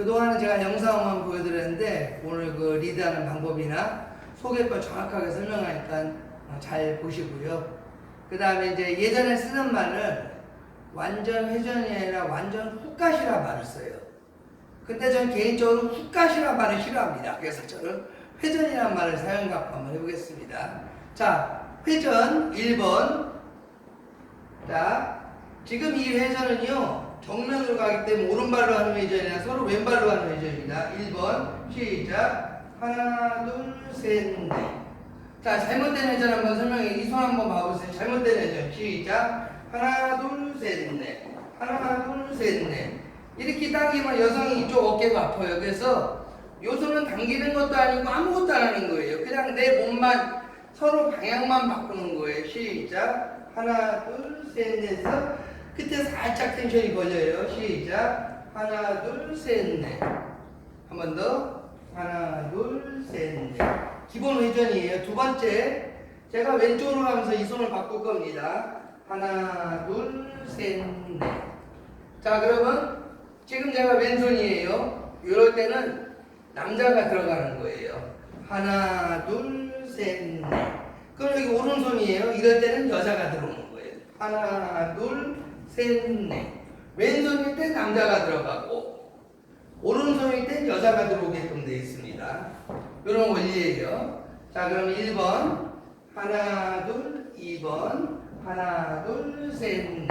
그동안은 제가 영상만 보여드렸는데 오늘 그 리드하는 방법이나 소개권 정확하게 설명하니까 어, 잘 보시고요. 그 다음에 이제 예전에 쓰는 말을 완전 회전이 아니라 완전 훅갓이라 말을 써요. 근데 전 개인적으로 훅갓이라 말을 싫어합니다. 그래서 저는 회전이라는 말을 사용 갖고 한번 해보겠습니다. 자, 회전 1번. 자, 지금 이 회전은요, 정면으로 가기 때문에 오른발로 하는 회전이나 서로 왼발로 하는 회전입니다. 1번. 시작. 하나, 둘, 셋, 넷. 자, 잘못된 회전 한번 설명해. 이 손 한번 봐보세요. 잘못된 회전. 시작. 하나, 둘, 셋, 넷. 하나, 둘, 셋, 넷. 이렇게 당기면 여성이 이쪽 어깨가 아파요. 그래서 요 손은 당기는 것도 아니고 아무것도 안 하는 거예요. 그냥 내 몸만 서로 방향만 바꾸는 거예요. 시작. 하나, 둘, 셋, 넷에서 끝에 살짝 텐션이 걸려요. 시작. 하나, 둘, 셋, 넷. 한 번 더. 하나, 둘, 셋, 넷. 기본 회전이에요. 두 번째. 제가 왼쪽으로 가면서 이 손을 바꿀 겁니다. 하나, 둘, 셋, 넷. 자, 그러면 지금 제가 왼손이에요. 이럴 때는 남자가 들어가는 거예요. 하나, 둘, 셋, 넷. 그럼 여기 오른손이에요. 이럴 때는 여자가 들어오는 거예요. 하나, 둘, 셋, 넷. 왼손일 때 남자가 들어가고, 오른손일 때 여자가 들어오게끔 되어 있습니다. 이런 원리예요. 자, 그럼 1번. 하나, 둘, 2번. 하나, 둘, 셋, 넷.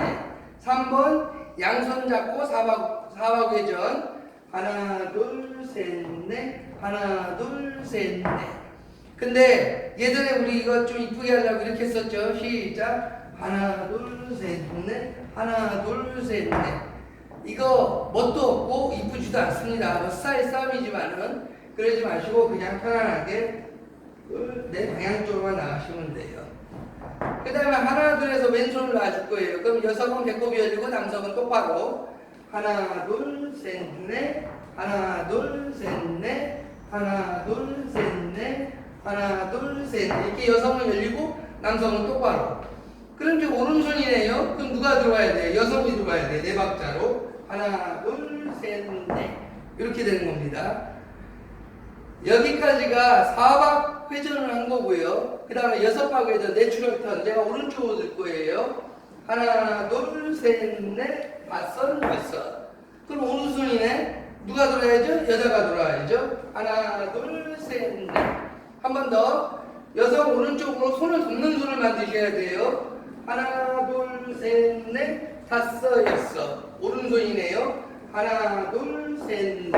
3번. 양손 잡고 사박, 사박 회전. 하나, 둘, 셋, 넷. 하나, 둘, 셋, 넷. 근데 예전에 우리 이거 좀 이쁘게 하려고 이렇게 했었죠. 시작. 하나, 둘, 셋, 넷. 하나, 둘, 셋, 넷. 이거 멋도 없고 이쁘지도 않습니다. 뭐 스타일 싸움이지만은 그러지 마시고 그냥 편안하게 그내 방향 쪽으로만 나가시면 돼요. 그 다음에 하나, 둘 해서 왼손을 놔줄 거예요. 그럼 여성은 배꼽이 열리고 남성은 똑바로. 하나, 둘, 셋, 넷. 하나, 둘, 셋, 넷. 하나, 둘, 셋, 넷. 하나, 둘, 셋. 이렇게 여성은 열리고 남성은 똑바로. 그럼 이제 오른손이네요. 그럼 누가 들어와야 돼요? 여성이 들어와야 돼. 네 박자로. 하나, 둘, 셋, 넷. 이렇게 되는 겁니다. 여기까지가 사박 회전을 한 거고요. 그 다음에 여섯 박 회전, 내추럴 턴. 제가 오른쪽으로 들 거예요. 하나, 둘, 셋, 넷, 다섯, 여섯. 그럼 오른손이네. 누가 들어야죠? 여자가 들어와야죠. 하나, 둘, 셋, 넷. 한 번 더. 여성 오른쪽으로 손을 덮는 손을 만드셔야 돼요. 하나, 둘, 셋, 넷, 다섯, 여섯. 오른손이네요. 하나, 둘, 셋, 넷.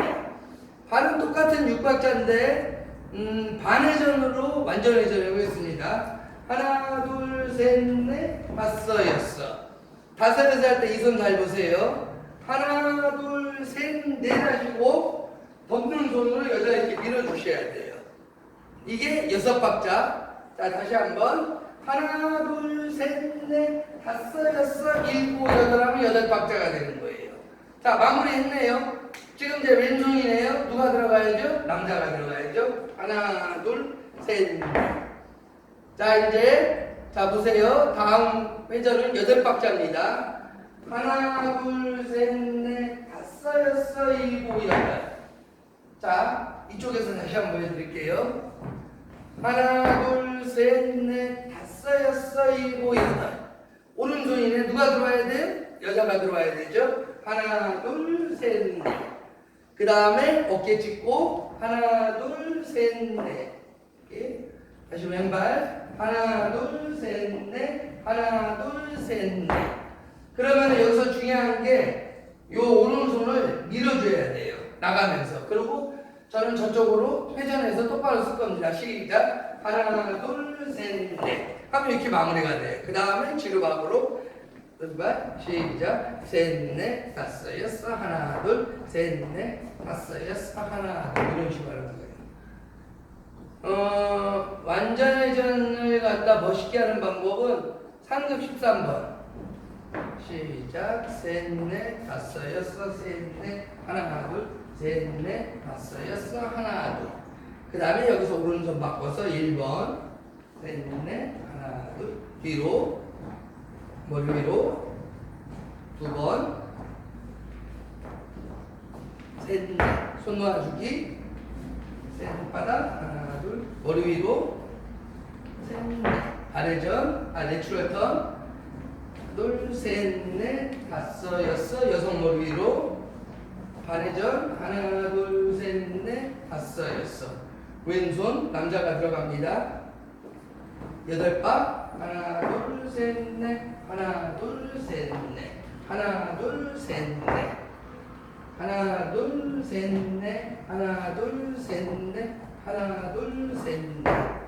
반은 똑같은 육박자인데, 음, 반회전으로 완전회전을 해보겠습니다. 하나, 둘, 셋, 넷, 다섯, 여섯. 다섯, 여섯 할 때 이 손 잘 보세요. 하나, 둘, 셋, 넷 하시고, 덮는 손으로 여자 이렇게 밀어주셔야 돼요. 이게 여섯 박자. 자, 다시 한 번. 하나, 둘, 셋, 넷, 다섯, 여섯, 일곱, 여덟 하면 여덟 박자가 되는 거예요. 자, 마무리 했네요. 지금 이제 왼손이네요. 누가 들어가야죠? 남자가 들어가야죠. 하나, 둘, 셋, 넷. 자, 이제, 자, 보세요. 다음 회전은 여덟 박자입니다. 하나, 둘, 셋, 넷, 다섯, 여섯, 일곱, 여덟. 자, 이쪽에서 다시 한번 보여드릴게요. 하나, 둘, 셋, 넷, 다섯, 일곱, 여덟. 오른손이네. 누가 들어와야 돼요? 여자가 들어와야 되죠? 하나, 둘, 셋, 넷. 그 다음에 어깨 짚고, 하나, 둘, 셋, 넷. 이렇게. 다시 왼발. 하나, 둘, 셋, 넷. 하나, 둘, 셋, 넷. 그러면 여기서 중요한 게, 요 오른손을 밀어줘야 돼요. 나가면서. 그리고 저는 저쪽으로 회전해서 똑바로 쓸 겁니다. 시작. 하나, 둘, 셋, 넷. 하면 이렇게 마무리가 돼요. 그 다음에 지루박으로 시작. 셋, 넷, 다섯, 여섯, 하나, 둘, 셋, 넷, 다섯, 여섯, 하나, 둘. 이런 식으로 하는 거예요. 어, 완전 회전을 갖다 멋있게 하는 방법은 상급 13번. 시작. 셋, 넷, 다섯, 여섯, 셋, 넷, 하나, 둘, 셋, 넷, 다섯, 여섯, 하나, 둘. 그 다음에 여기서 오른손 바꿔서 1번. 셋, 넷, 하나, 둘. 뒤로. 머리 위로. 두 번. 세 셋, 넷. 손 놓아주기. 셋, 손바닥. 하나, 둘. 머리 위로. 셋, 넷. 아래전, 아, 내추럴 턴. 둘, 셋, 넷. 다섯, 여섯. 여섯 머리 위로. 반회전. 하나, 둘, 셋, 넷. 다섯, 여섯. 왼손, 남자가 들어갑니다. 여덟 박. 하나, 둘, 셋, 넷. 하나, 둘, 셋, 넷. 하나, 둘, 셋, 넷. 하나, 둘, 셋, 넷. 하나, 둘, 셋, 넷. 하나, 둘, 셋, 넷.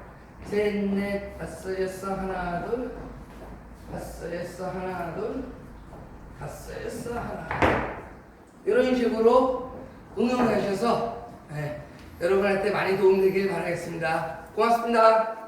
셋, 넷, 다섯, 여섯, 하나, 둘. 다섯, 여섯, 하나, 둘. 다섯, 여섯, 하나. 이런 식으로 응용하셔서 예, 여러분한테 많이 도움되길 바라겠습니다. 고맙습니다.